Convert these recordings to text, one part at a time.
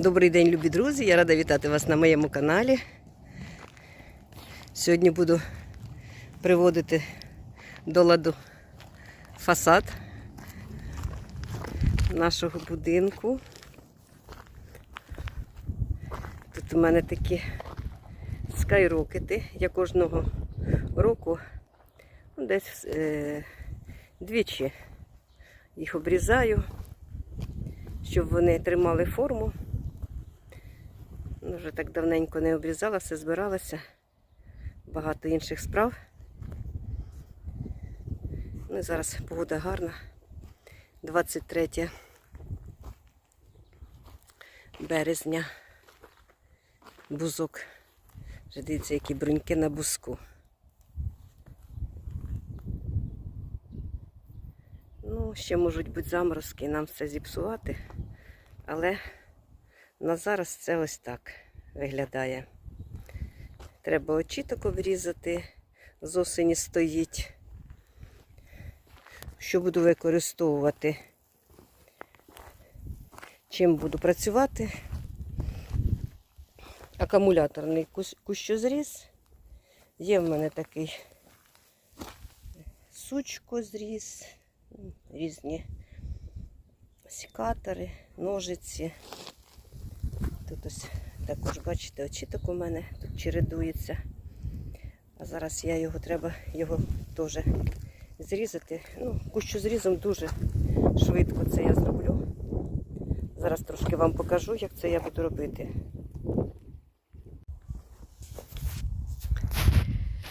Добрий день, любі друзі! Я рада вітати вас на моєму каналі. Сьогодні буду приводити до ладу фасад нашого будинку. Тут у мене такі скайрокети. Я кожного року ну, десь е, двічі їх обрізаю, щоб вони тримали форму. Вже так давненько не обрізала, все збиралася. Багато інших справ. Ну і зараз погода гарна. 23 березня. Бузок. Вже дивіться, які бруньки на бузку. Ну, ще можуть бути заморозки, нам все зіпсувати, але на зараз це ось так виглядає. Треба очіток обрізати, з осені стоїть. Що буду використовувати? Чим буду працювати? Акумуляторний кущ- кущозріз. Є в мене такий сучкозріз, різні секатори, ножиці. Тут ось також, бачите, очіток у мене тут чередується. А зараз я його треба його теж зрізати. Ну, кущу зрізом дуже швидко це я зроблю. Зараз трошки вам покажу, як це я буду робити.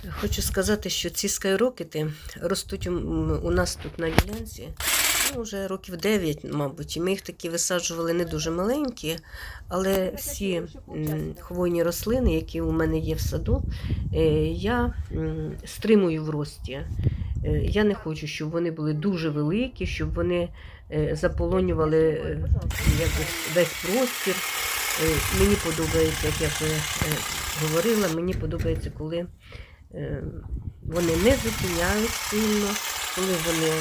Хочу сказати, що ці скайрокети ростуть у, нас тут на ділянці ну, вже років 9, мабуть. І ми їх такі висаджували не дуже маленькі, але всі хвойні рослини, які у мене є в саду, е, я стримую в рості. Е, Я не хочу, щоб вони були дуже великі, щоб вони е, заполонювали якби весь простір. Мені подобається, як я вже говорила, мені подобається, коли вони не зупиняють сильно, коли вони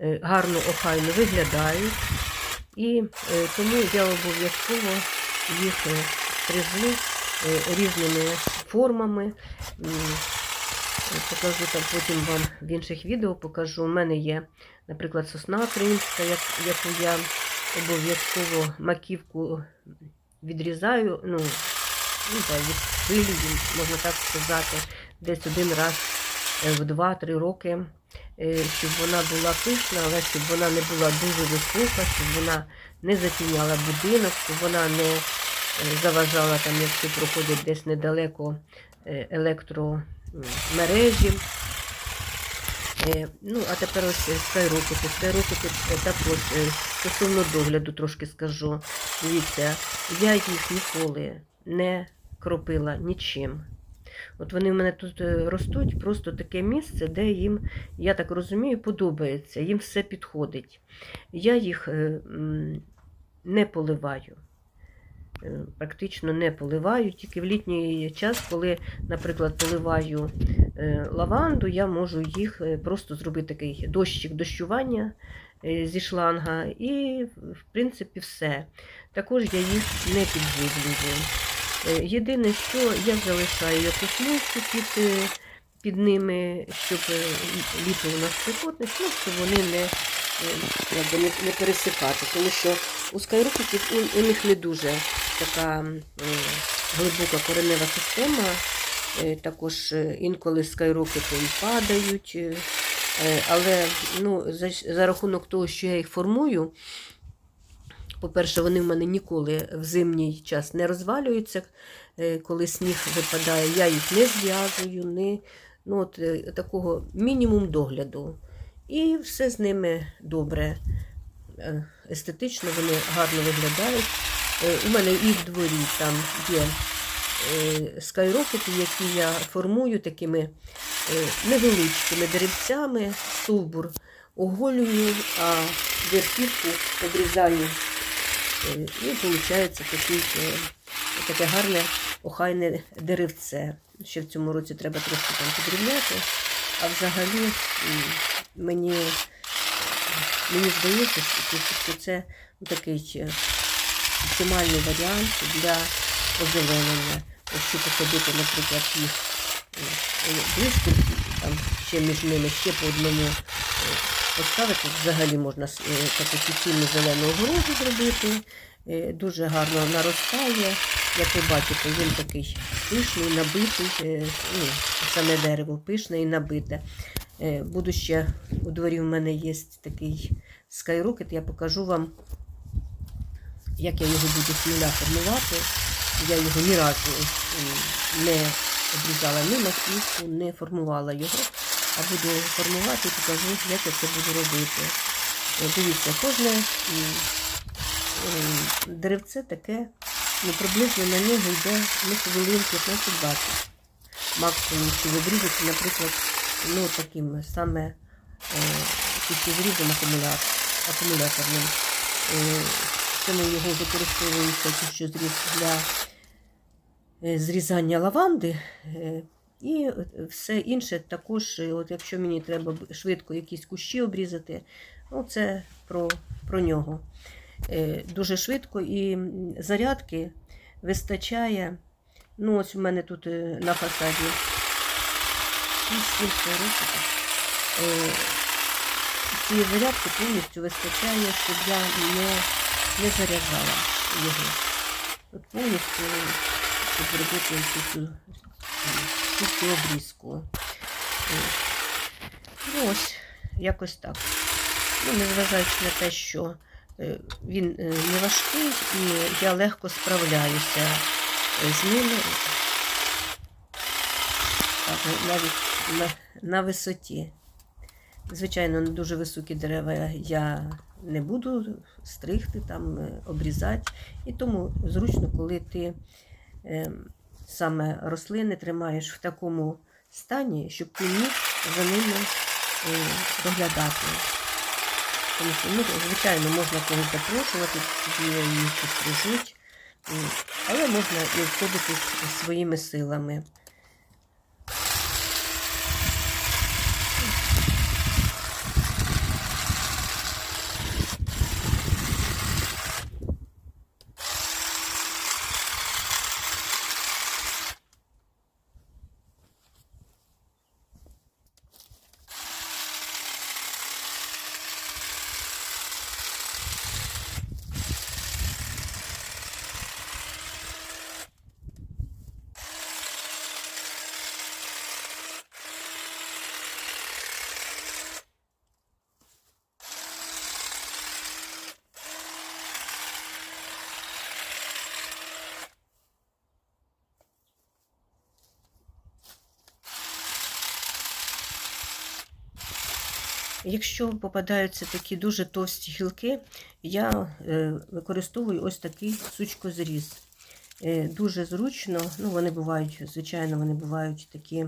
гарно охайно виглядають. І е, тому я обов'язково їх е, стрижу е, різними формами. Е, Покажу там потім вам в інших відео покажу. У мене є, наприклад, сосна кримська, яку я обов'язково маківку відрізаю, ну, ну відпилюю, можна так сказати, десь один раз е, в 2-3 роки, е, щоб вона була пишна, але щоб вона не була дуже висока, щоб вона не затіняла будинок, щоб вона не е, заважала там, якщо проходить десь недалеко е, електромережі. Е, Ну, а тепер ось е, скайрокети. Скайрокети е, також е, стосовно догляду трошки скажу. Дивіться, я їх ніколи не кропила нічим. От вони в мене тут е, ростуть, просто таке місце, де їм, я так розумію, подобається, їм все підходить. Я їх е, не поливаю. Е, Практично не поливаю, тільки в літній час, коли, наприклад, поливаю лаванду, я можу їх просто зробити такий дощик дощування зі шланга, і, в принципі, все. Також я їх не підживлюю. Е, Єдине, що я залишаю якусь миску під, е, під ними, щоб е, літо у нас спекотне, ну, щоб вони не, е, якби не, не пересихати, тому що у скайрокетів у, у них не дуже така м, глибока коренева система. Е, Також е, інколи скайрокети і падають. е, е, Але ну, за, за рахунок того, що я їх формую, по-перше, вони в мене ніколи в зимній час не розвалюються, е, коли сніг випадає, я їх не зв'язую, не, ну, от, е, такого мінімум догляду. І все з ними добре. Е, Естетично вони гарно виглядають. У мене і в дворі там є скайрокети, які я формую такими невеличкими деревцями, стовбур оголюю, а верхівку обрізаю. Е, І виходить такий, е, таке гарне охайне деревце. Ще в цьому році треба трошки там підрівняти. А взагалі мені, мені здається, що це такий е, оптимальний варіант для озеленення. Якщо посадити, наприклад, їх е, е, близько, там ще між ними ще по одному е, поставити, взагалі можна е, таку суцільну зелену огорожу зробити. Е, Дуже гарно наростає. Як ви бачите, він такий пишний, набитий, е, ну, саме дерево пишне і набите. Буду ще у дворі в мене є такий скайрокет, я покажу вам, як я його буду з формувати. Я його ні разу не обрізала ні маківку, не формувала його, а буду формувати і покажу, як я це буду робити. Е, Дивіться, кожне м, деревце таке, ну, приблизно на нього йде ну, хвилин 15-20. Максимум, що обрізати, наприклад, ну, таким саме е, кущезрізом акумулятор, акумуляторним. Е, це ми його використовується кущезріз для е, зрізання лаванди. Е, І все інше також, е, от якщо мені треба швидко якісь кущі обрізати, ну це про, про нього. Е, Дуже швидко і зарядки вистачає. Ну, ось у мене тут е, на фасаді 6. Е, Цієї зарядки повністю вистачає, щоб я не, не заряджала його. От повністю, щоб зробити цю, цю обрізку. Ну, ось, якось так. Ну, незважаючи на те, що е, він е, не важкий і я легко справляюся е, з ним. Так, навіть на, на висоті. Звичайно, на дуже високі дерева я не буду стригти, там, обрізати. І тому зручно, коли ти е, саме рослини тримаєш в такому стані, щоб ти міг за ними е, доглядати. Тому що, ну, звичайно, можна когось запрошувати, їх підстрижуть, але можна і обходитись своїми силами. Якщо попадаються такі дуже товсті гілки, я е, використовую ось такий сучкозріз. Е, дуже зручно, ну вони бувають, звичайно, вони бувають такі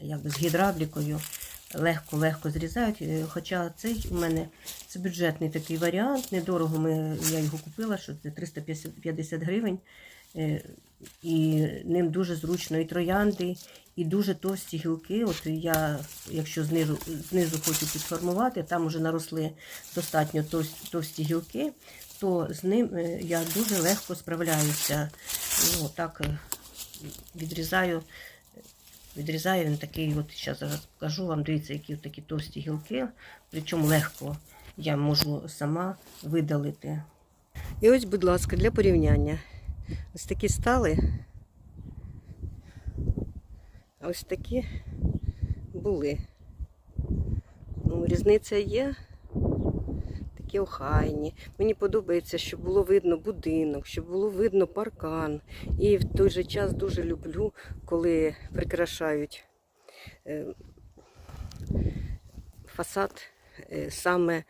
як би з гідравлікою, легко-легко зрізають. Е, Хоча цей у мене це бюджетний такий варіант, недорого ми, я його купила, що це 350 гривень. Е, І ним дуже зручно і троянди, і дуже товсті гілки. От я, якщо знизу, знизу хочу підформувати, там вже наросли достатньо товсті, гілки, то з ним е, я дуже легко справляюся. Ну, так відрізаю, відрізаю він такий, от зараз зараз покажу вам, дивіться, які такі товсті гілки, причому легко я можу сама видалити. І ось, будь ласка, для порівняння. Ось такі стали. А ось такі були. Ну, різниця є. Такі охайні. Мені подобається, щоб було видно будинок, щоб було видно паркан. І в той же час дуже люблю, коли прикрашають е, фасад е, саме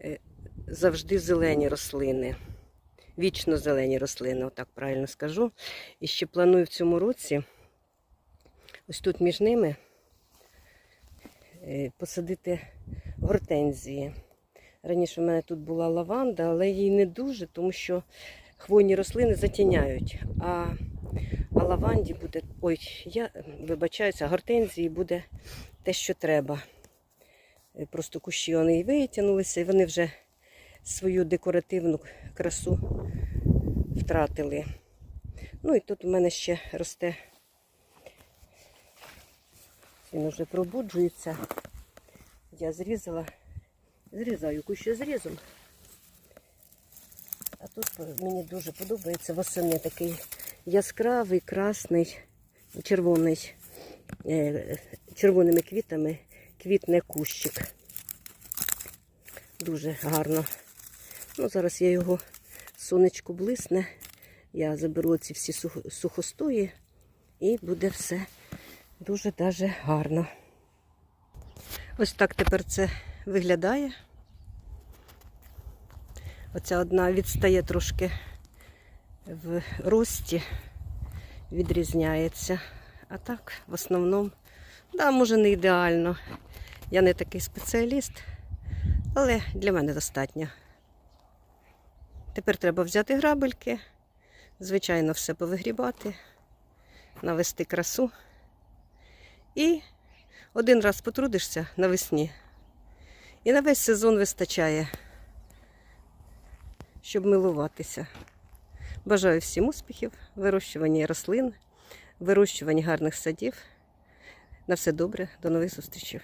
е, завжди зелені рослини. Вічно зелені рослини, отак правильно скажу. І ще планую в цьому році, ось тут між ними, посадити гортензії. Раніше в мене тут була лаванда, але їй не дуже, тому що хвойні рослини затіняють. А, а лаванді буде, ой, я вибачаюся, гортензії буде те, що треба. Е, Просто кущі вони витягнулися, і вони вже свою декоративну красу втратили. Ну і тут у мене ще росте. Він вже пробуджується. Я зрізала, зрізаю кущу зрізом. А тут мені дуже подобається восени такий яскравий, красний, червоний, е, червоними квітами квітне кущик. Дуже гарно. Ну, зараз я його сонечко блисне. Я заберу ці всі сухостої і буде все дуже даже гарно. Ось так тепер це виглядає. Оця одна відстає трошки в рості, відрізняється. А так, в основному, да, може не ідеально. Я не такий спеціаліст, але для мене достатньо. Тепер треба взяти грабельки, звичайно, все повигрібати, навести красу. І один раз потрудишся навесні. І на весь сезон вистачає, щоб милуватися. Бажаю всім успіхів, вирощування рослин, вирощування гарних садів. На все добре, до нових зустрічей.